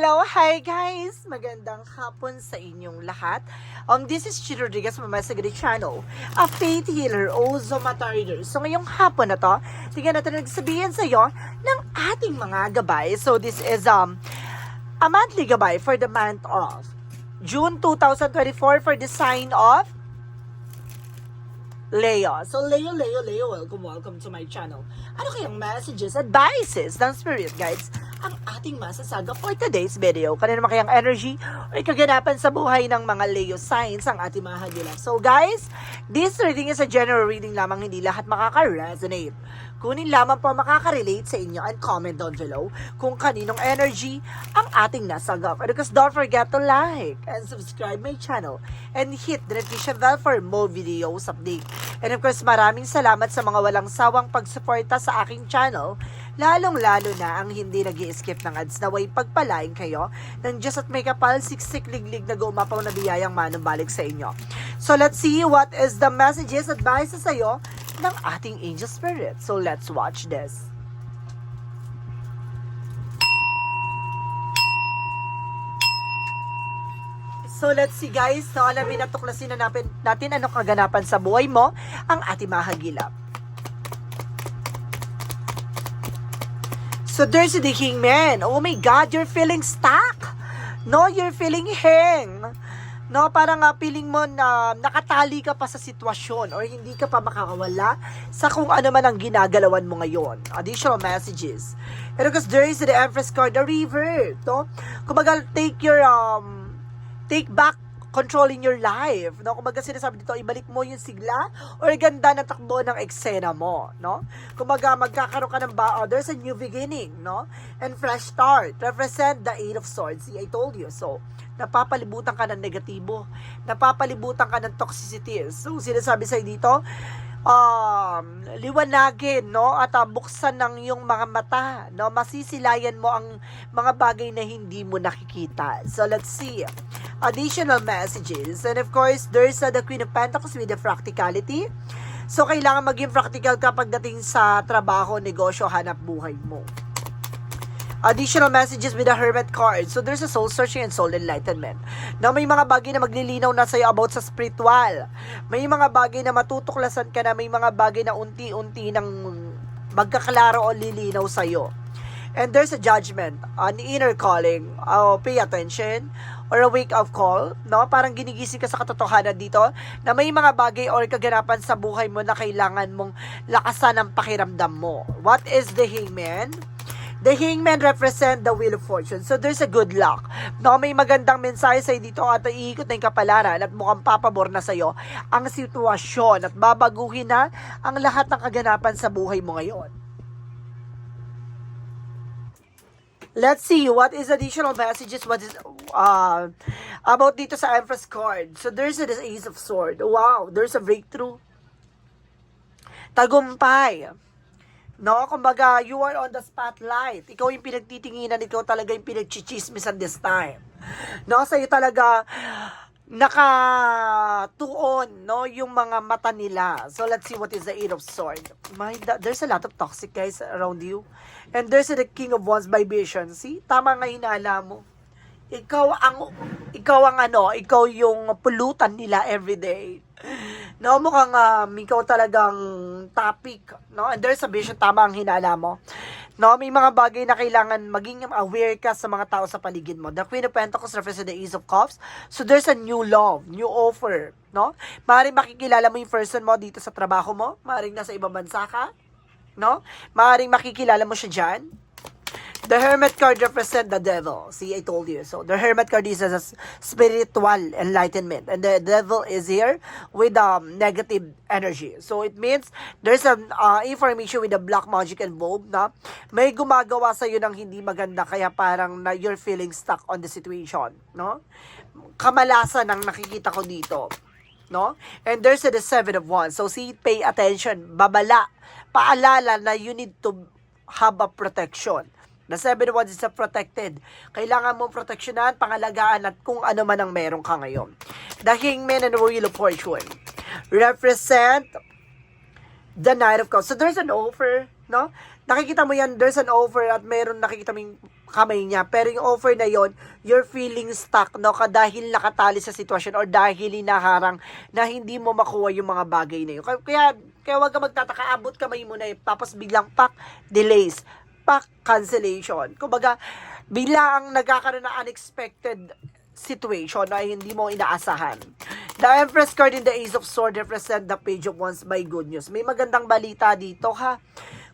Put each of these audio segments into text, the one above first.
Hello, hi guys! Magandang hapon sa inyong lahat. Um, this is Chi Rodriguez from my Sagari channel, a faith healer o Zomata reader. So ngayong hapon na to, tingnan natin nagsabihin sa iyo ng ating mga gabay. So this is um a monthly gabay for the month of June 2024 for the sign of Leo. So, Leo, Leo, Leo, welcome, welcome to my channel. Ano kayang messages, advices ng spirit guides ang ating masasaga for today's video? Kanina naman energy o kaganapan sa buhay ng mga Leo signs ang ating mahagilap. So, guys, this reading is a general reading lamang, hindi lahat makaka-resonate. Kunin lamang po makaka-relate sa inyo and comment down below kung kaninong energy ang ating nasagap. And because don't forget to like and subscribe my channel and hit the notification bell for more videos update. And of course, maraming salamat sa mga walang sawang pagsuporta sa aking channel, lalong-lalo na ang hindi nag skip ng ads na way pagpalain kayo ng Diyos at may kapal siksik liglig na gumapaw na biyayang manumbalik sa inyo. So let's see what is the messages, advices sa'yo ng ating angel spirit. So let's watch this. So let's see guys, no, alamin at tuklasin na natin, natin ano kaganapan sa buhay mo ang ating mahagilap. So there's the hangman. Oh my God, you're feeling stuck. No, you're feeling hang. No, parang nga feeling mo na nakatali ka pa sa sitwasyon or hindi ka pa makakawala sa kung ano man ang ginagalawan mo ngayon. Additional messages. And because there is the Empress card, the river. No? Kumbaga, take your, um, take back controlling your life. No? Kumbaga sinasabi dito, ibalik mo yung sigla or ganda ng takbo ng eksena mo. No? Kumbaga, magkakaroon ka ng ba, oh, there's a new beginning. No? And fresh start. Represent the Eight of Swords. See, I told you. So, napapalibutan ka ng negatibo. Napapalibutan ka ng toxicity. So, sinasabi sa'yo dito, um, liwanagin, no? At uh, buksan ng iyong mga mata, no? Masisilayan mo ang mga bagay na hindi mo nakikita. So, let's see. Additional messages. And of course, there's uh, the Queen of Pentacles with the practicality. So, kailangan maging practical ka pagdating sa trabaho, negosyo, hanap buhay mo. Additional messages with the Hermit card. So, there's a soul searching and soul enlightenment. Na may mga bagay na maglilinaw na sa'yo about sa spiritual. May mga bagay na matutuklasan ka na, may mga bagay na unti-unti nang magkaklaro o lilinaw sa'yo. And there's a judgment, an inner calling. Oh, pay attention or a wake up call, no? Parang ginigising ka sa katotohanan dito na may mga bagay or kaganapan sa buhay mo na kailangan mong lakasan ang pakiramdam mo. What is the hangman? The hangman represent the wheel of fortune. So there's a good luck. No, may magandang mensahe sa'yo dito at iikot na yung kapalaran at mukhang papabor na sa'yo ang sitwasyon at babaguhin na ang lahat ng kaganapan sa buhay mo ngayon. Let's see what is additional messages what is uh, about dito sa Empress card. So there's a this Ace of Sword. Wow, there's a breakthrough. Tagumpay. No, kumbaga, you are on the spotlight. Ikaw yung pinagtitinginan, ikaw talaga yung pinagchichismisan this time. No, sa'yo talaga nakatuon, no, yung mga mata nila. So, let's see what is the Eight of Sword. My, there's a lot of toxic guys around you. And there's the King of Wands vibration. See, tama nga hinala mo. Ikaw ang, ikaw ang ano, ikaw yung pulutan nila everyday. No, mukhang um, ikaw talagang topic, no? And there's a vision, tama ang hinala mo. No, may mga bagay na kailangan maging aware ka sa mga tao sa paligid mo. The Queen of Pentacles represents the Ace of Cups. So there's a new love, new offer, no? Maaaring makikilala mo yung person mo dito sa trabaho mo, maaaring nasa ibang bansa ka, no? Maaaring makikilala mo siya diyan. The Hermit card represent the devil. See, I told you. So, the Hermit card is a spiritual enlightenment. And the devil is here with um, negative energy. So, it means there's an uh, information with the black magic involved na may gumagawa sa ng hindi maganda kaya parang na you're feeling stuck on the situation. No? Kamalasan ang nakikita ko dito. No? And there's the seven of wands. So, see, pay attention. Babala. Paalala na you need to have a protection. The seven wands is a protected. Kailangan mong proteksyonan, pangalagaan at kung ano man ang meron ka ngayon. The hangman and wheel of fortune represent the knight of cups. So there's an offer, no? Nakikita mo yan, there's an offer at meron nakikita mo yung kamay niya. Pero yung offer na yon you're feeling stuck, no? Ka dahil nakatali sa sitwasyon or dahil hinaharang na hindi mo makuha yung mga bagay na yun. Kaya, kaya wag ka magtataka, abot kamay mo na yun. Tapos biglang pak, delays, pak, cancellation. Kumbaga, bigla ang nagkakaroon ng unexpected situation na hindi mo inaasahan. The Empress card in the Ace of Swords represent the page of one's by good news. May magandang balita dito ha.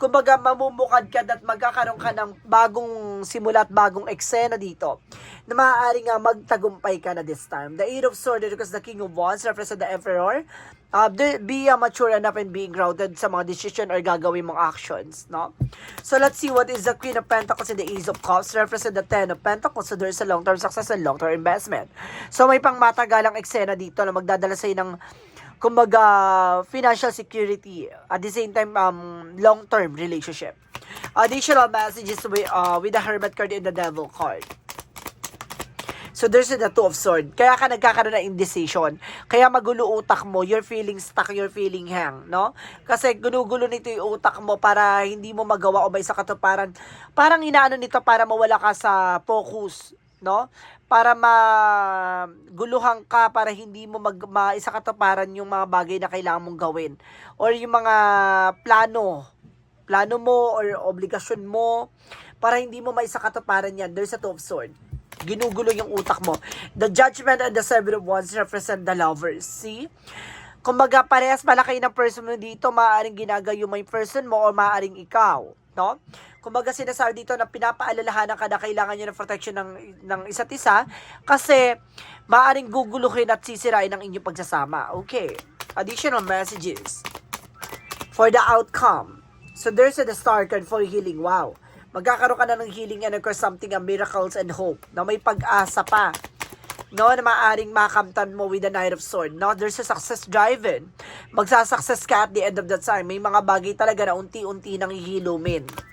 Kumbaga mamumukad ka at magkakaroon ka ng bagong simula at bagong eksena dito na maaari nga magtagumpay ka na this time. The Eight of Swords because the King of Wands represent the Emperor. Uh, be uh, mature enough and being grounded sa mga decision or gagawin mong actions, no? So let's see what is the Queen of Pentacles and the Ace of Cups represent the Ten of Pentacles. So there's a long-term success and long-term investment. So may pang matagalang eksena dito na magdadala sa'yo ng kumbaga financial security at the same time um long-term relationship. Additional messages with uh, with the Hermit card and the Devil card. So there's the two of sword. Kaya ka nagkakaroon ng indecision. Kaya magulo utak mo. You're feeling stuck, you're feeling hang, no? Kasi gunugulo nito yung utak mo para hindi mo magawa o may sa katuparan. Parang inaano nito para mawala ka sa focus, no? Para maguluhan ka, para hindi mo mag, maisa katuparan yung mga bagay na kailangan mong gawin. Or yung mga plano, plano mo or obligasyon mo, para hindi mo maisa katuparan yan. There's a two of sword ginugulo yung utak mo. The judgment and the seven of wands represent the lovers. See? Kumbaga, parehas pala kayo ng person mo dito, maaaring ginagayo mo yung person mo o maaaring ikaw. No? Kumbaga, sinasabi dito na pinapaalalahanan ka na kailangan nyo ng protection ng, ng isa't isa kasi maaaring guguluhin at sisirain ang inyong pagsasama. Okay. Additional messages for the outcome. So there's a the star card for healing. Wow. Magkakaroon ka na ng healing and of course something a miracles and hope na may pag-asa pa. No, na maaring makamtan mo with the Knight of Sword. No, there's a success driven. Magsasuccess ka at the end of the time. May mga bagay talaga na unti-unti nang hihilumin.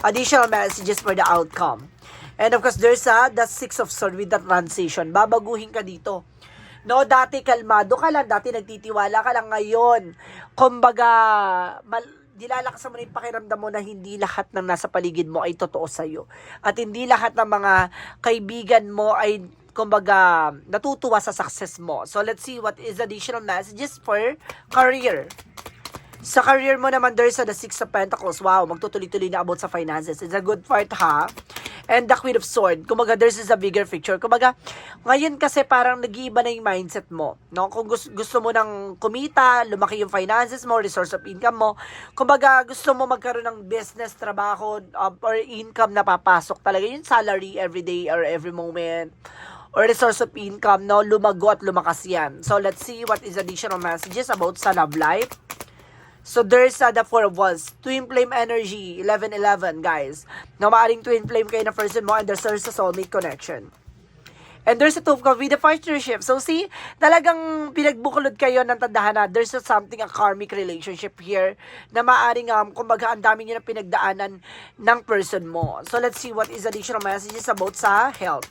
Additional messages for the outcome. And of course, there's a the Six of Sword with the transition. Babaguhin ka dito. No, dati kalmado ka lang, dati nagtitiwala ka lang ngayon. Kumbaga, mal, dilalakasan mo na yung pakiramdam mo na hindi lahat ng nasa paligid mo ay totoo sa'yo. At hindi lahat ng mga kaibigan mo ay kumbaga natutuwa sa success mo. So let's see what is additional messages for career. Sa career mo naman, there's a the Six of Pentacles. Wow, magtutuloy-tuloy na about sa finances. It's a good part, ha? And the Queen of Sword. Kumaga, there's is a bigger picture. Kumaga, ngayon kasi parang nag-iiba na yung mindset mo. No? Kung gusto, gusto mo ng kumita, lumaki yung finances mo, resource of income mo. Kumaga, gusto mo magkaroon ng business, trabaho, um, or income na papasok talaga. Yung salary every day or every moment or resource of income, no? Lumago at lumakas yan. So, let's see what is additional messages about sa love life. So there's uh, the four of wands. Twin flame energy, 11-11, guys. Na maaring twin flame kayo na person mo and there's a soulmate connection. And there's a two of cups with the partnership. So see, talagang pinagbukulod kayo ng tadhana. There's a something, a karmic relationship here na maaring, um, kumbaga, ang dami nyo na pinagdaanan ng person mo. So let's see what is additional messages about sa health.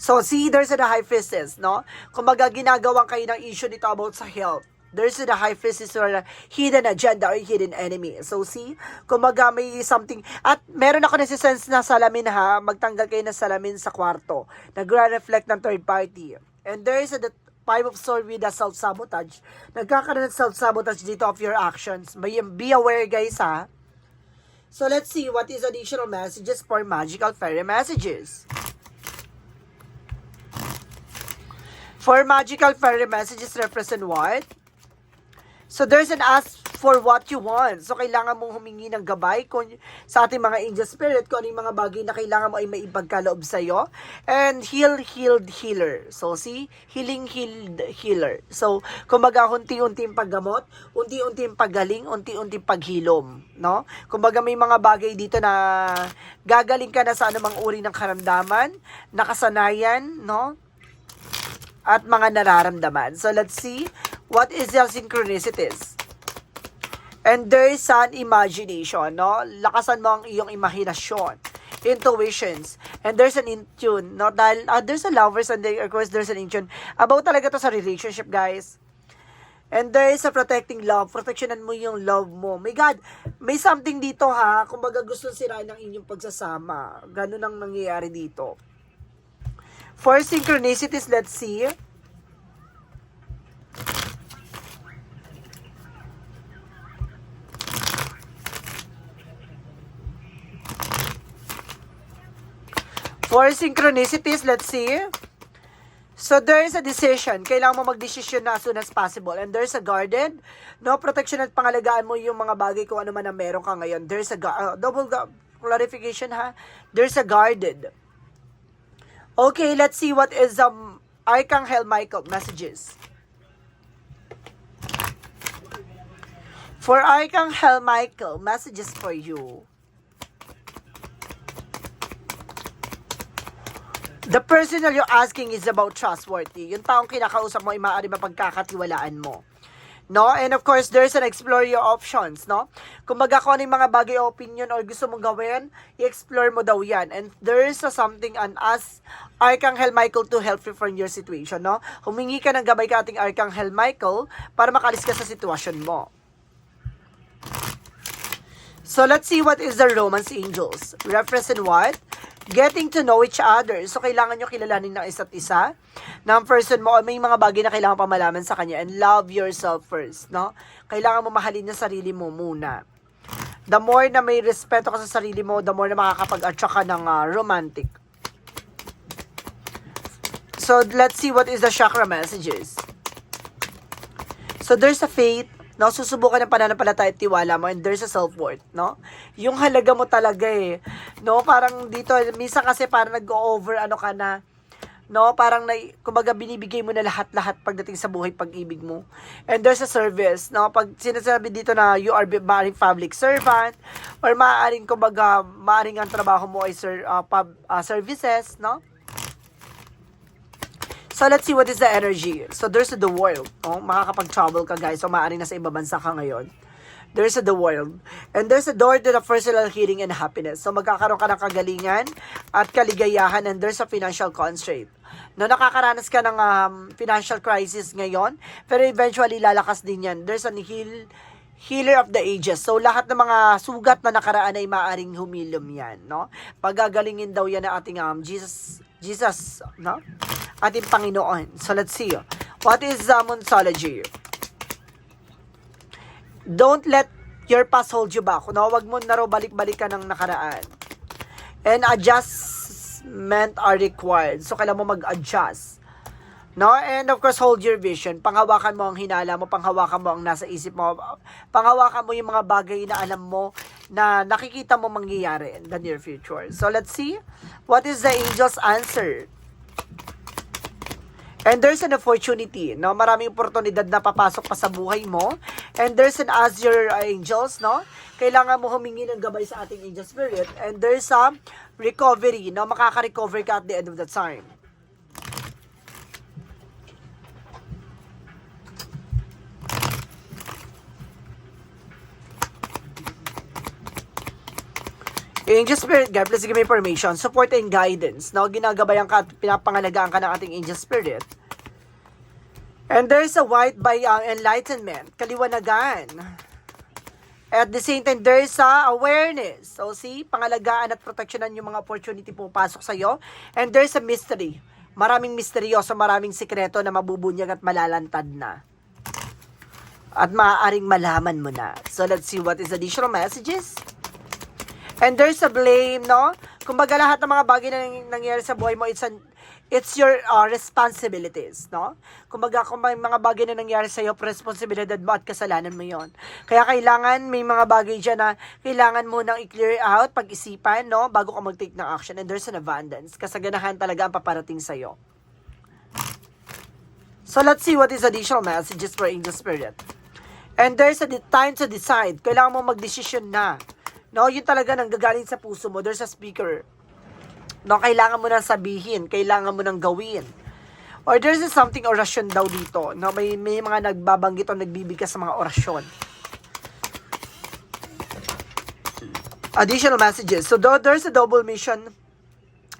So, see, there's a the high priestess, no? Kumbaga, ginagawa kayo ng issue dito about sa health. There's a the high priestess or a hidden agenda or hidden enemy. So, see, kumbaga may something. At meron ako nasisense na salamin ha, magtanggal kayo ng salamin sa kwarto. Nagre-reflect ng third party. And there is a the five of swords with the self-sabotage. Nagkakaroon ng self-sabotage dito of your actions. May, be aware guys ha. So, let's see what is additional messages for magical fairy messages. For magical fairy messages represent what? So there's an ask for what you want. So kailangan mong humingi ng gabay kung, sa ating mga angel spirit kung ano yung mga bagay na kailangan mo ay maipagkaloob sa iyo. And heal, healed, healer. So see, healing, healed, healer. So kumbaga unti-unting paggamot, unti-unting paggaling, unti-unting paghilom. No? Kumbaga may mga bagay dito na gagaling ka na sa anumang uri ng karamdaman, nakasanayan, no? at mga nararamdaman. So let's see what is your synchronicities. And there is an imagination, no? Lakasan mo ang iyong imahinasyon, intuitions, and there's an intune, no? Dahil uh, there's a lovers and there, of course there's an intune. About talaga to sa relationship, guys. And there is a protecting love. Protectionan mo yung love mo. My God, may something dito ha. Kumbaga gusto sirain ng inyong pagsasama. Ganun ang nangyayari dito. For synchronicities, let's see. For synchronicities, let's see. So there is a decision. Kailangan mo mag-decision na as soon as possible. And there's a garden. No protection at pangalagaan mo yung mga bagay kung ano man ang meron ka ngayon. There's a uh, double clarification ha. There's a garden. Okay, let's see what is um Archangel Michael messages. For Archangel Michael, messages for you. The person you're asking is about trustworthy. Yung taong kinakausap mo ay maaari mapagkakatiwalaan mo. No? And of course, there's an explore your options, no? Kung baga kung ano mga bagay opinion or gusto mong gawin, i-explore mo daw yan. And there is a something and ask Archangel Michael to help you from your situation, no? Humingi ka ng gabay ka ating Archangel Michael para makalis ka sa sitwasyon mo. So let's see what is the romance angels. Represent what? Getting to know each other. So kailangan nyo kilalanin ng isa't isa. Ng person mo, may mga bagay na kailangan pa malaman sa kanya. And love yourself first, no? Kailangan mo mahalin yung sarili mo muna. The more na may respeto ka sa sarili mo, the more na makakapag-attract ka ng ah, romantic. So let's see what is the chakra messages. So there's a faith, no? Susubukan ng pananampalataya at tiwala mo and there's a self-worth, no? Yung halaga mo talaga eh. No? Parang dito, minsan kasi parang nag-over ano ka na, no? Parang na, kumbaga binibigay mo na lahat-lahat pagdating sa buhay pag-ibig mo. And there's a service, no? Pag sinasabi dito na you are maaaring public servant or maaaring kumbaga maaaring ang trabaho mo ay ser, uh, pub, uh, services, no? So, let's see what is the energy. So, there's the world. Oh, makakapag-travel ka, guys. So, maaaring nasa ibang bansa ka ngayon. There's the world. And there's a door to the personal healing and happiness. So, magkakaroon ka ng kagalingan at kaligayahan and there's a financial constraint. No, nakakaranas ka ng um, financial crisis ngayon, pero eventually lalakas din yan. There's a heal, healer of the ages. So, lahat ng mga sugat na nakaraan ay maaring humilom yan, no? Pagagalingin daw yan ng ating um, Jesus, Jesus, no? Ating Panginoon. So, let's see. What is Zamontology? Don't let your past hold you back. No, wag mo na raw balik-balik ka ng nakaraan. And adjustment are required. So, kailangan mo mag-adjust. No? And of course, hold your vision. Panghawakan mo ang hinala mo, panghawakan mo ang nasa isip mo, panghawakan mo yung mga bagay na alam mo na nakikita mo mangyayari in the near future. So, let's see. What is the angel's answer? And there's an opportunity, no? Maraming oportunidad na papasok pa sa buhay mo. And there's an as your angels, no? Kailangan mo humingi ng gabay sa ating angel spirit. And there's a recovery, no? Makaka-recover ka at the end of the time. Angel Spirit Guide, please give me information, support and guidance. No, ginagabayan ka at pinapangalagaan ka ng ating Angel Spirit. And there's a white by uh, enlightenment, kaliwanagan. At the same time, there's a awareness. So, see, pangalagaan at proteksyonan yung mga opportunity pupasok sa'yo. And there's a mystery. Maraming misteryoso, maraming sikreto na mabubunyag at malalantad na. At maaaring malaman mo na. So, let's see what is additional messages. And there's a blame, no? Kumbaga lahat ng mga bagay na nang- nangyayari sa buhay mo, it's an, it's your uh, responsibilities, no? Kumbaga kung may mga bagay na nangyayari sa iyo, responsibilidad mo at kasalanan mo yon. Kaya kailangan may mga bagay dyan na kailangan mo nang i-clear out, pag-isipan, no? Bago ka mag-take ng action. And there's an abundance. Kasaganahan talaga ang paparating sa iyo. So let's see what is additional messages for Angel Spirit. And there's a time to decide. Kailangan mo mag-decision na. No, yun talaga nang gagaling sa puso mo. There's a speaker. No, kailangan mo nang sabihin, kailangan mo nang gawin. Or there's something orasyon daw dito. No, may, may mga nagbabanggit o nagbibigkas sa mga orasyon. Additional messages. So, there's a double mission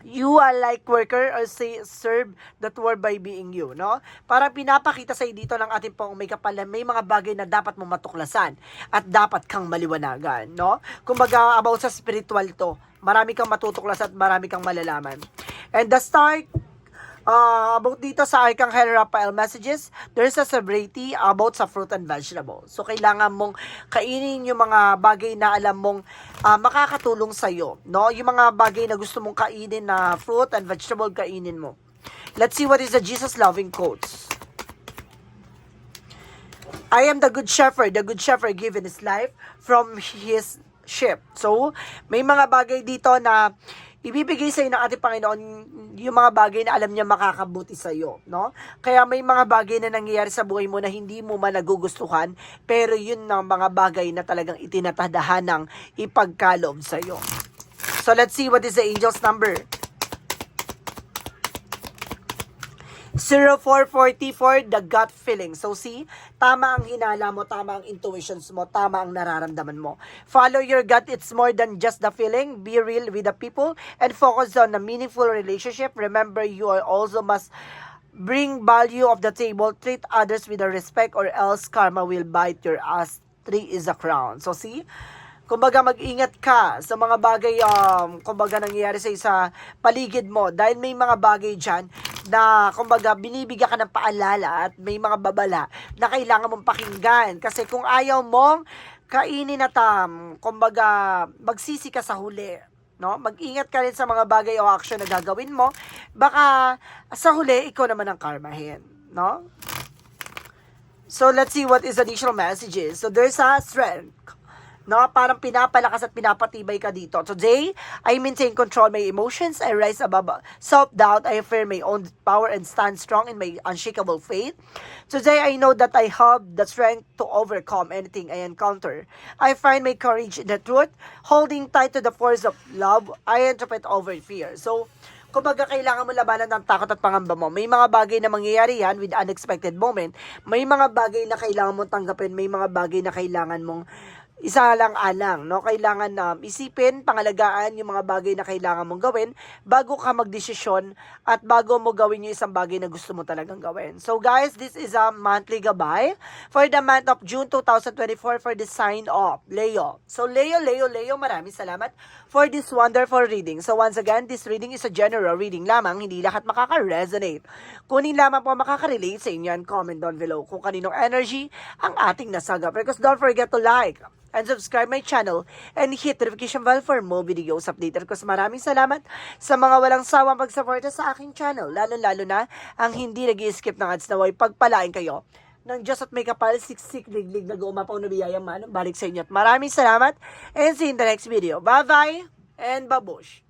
you are like worker or say, serve that word by being you, no? Parang pinapakita sa dito ng ating pong may kapal na may mga bagay na dapat mo matuklasan at dapat kang maliwanagan, no? Kumbaga about sa spiritual to, marami kang matutuklasan at marami kang malalaman. And the start uh, about dito sa Archangel Raphael messages, there's a sobriety about sa fruit and vegetable. So, kailangan mong kainin yung mga bagay na alam mong uh, makakatulong sa'yo. No? Yung mga bagay na gusto mong kainin na fruit and vegetable, kainin mo. Let's see what is the Jesus loving quotes. I am the good shepherd. The good shepherd given his life from his sheep. So, may mga bagay dito na ibibigay sa ng ating Panginoon yung mga bagay na alam niya makakabuti sa iyo, no? Kaya may mga bagay na nangyayari sa buhay mo na hindi mo man nagugustuhan, pero yun ng mga bagay na talagang itinatadahan ng ipagkalob sa iyo. So let's see what is the angel's number. 0444, the gut feeling. So see, tama ang hinala mo, tama ang intuitions mo, tama ang nararamdaman mo. Follow your gut, it's more than just the feeling. Be real with the people and focus on a meaningful relationship. Remember, you are also must bring value of the table, treat others with a respect or else karma will bite your ass. Three is a crown. So see, kumbaga mag-ingat ka sa mga bagay um kumbaga nangyayari sa isa paligid mo dahil may mga bagay diyan na kumbaga binibigyan ka ng paalala at may mga babala na kailangan mong pakinggan kasi kung ayaw mong kainin at um, kumbaga magsisi ka sa huli no? Mag-ingat ka rin sa mga bagay o action na gagawin mo. Baka sa huli ikaw naman ang karmahin, no? So let's see what is additional messages. So there's a strength no? Parang pinapalakas at pinapatibay ka dito. Today, I maintain control my emotions. I rise above self-doubt. I affirm my own power and stand strong in my unshakable faith. Today, I know that I have the strength to overcome anything I encounter. I find my courage in the truth. Holding tight to the force of love, I interpret over fear. So, kumbaga kailangan mo labanan ng takot at pangamba mo. May mga bagay na mangyayari yan with unexpected moment. May mga bagay na kailangan mong tanggapin. May mga bagay na kailangan mong isa lang alang, no? Kailangan na um, isipin, pangalagaan yung mga bagay na kailangan mong gawin bago ka magdesisyon at bago mo gawin yung isang bagay na gusto mo talagang gawin. So guys, this is a monthly gabay for the month of June 2024 for the sign of Leo. So Leo, Leo, Leo, maraming salamat for this wonderful reading. So once again, this reading is a general reading lamang, hindi lahat makaka-resonate. Kunin lamang po makaka-relate sa inyo and comment down below kung kaninong energy ang ating nasaga. Because don't forget to like, and subscribe my channel and hit the notification bell for more videos updated ko. Maraming salamat sa mga walang sawang pagsuporta sa aking channel, lalo-lalo na ang hindi nag skip ng ads na way pagpalain kayo ng Diyos at may kapal, siksik, liglig, nag-uumapaw na biyayaman. Balik sa inyo at maraming salamat and see you in the next video. Bye-bye and babush!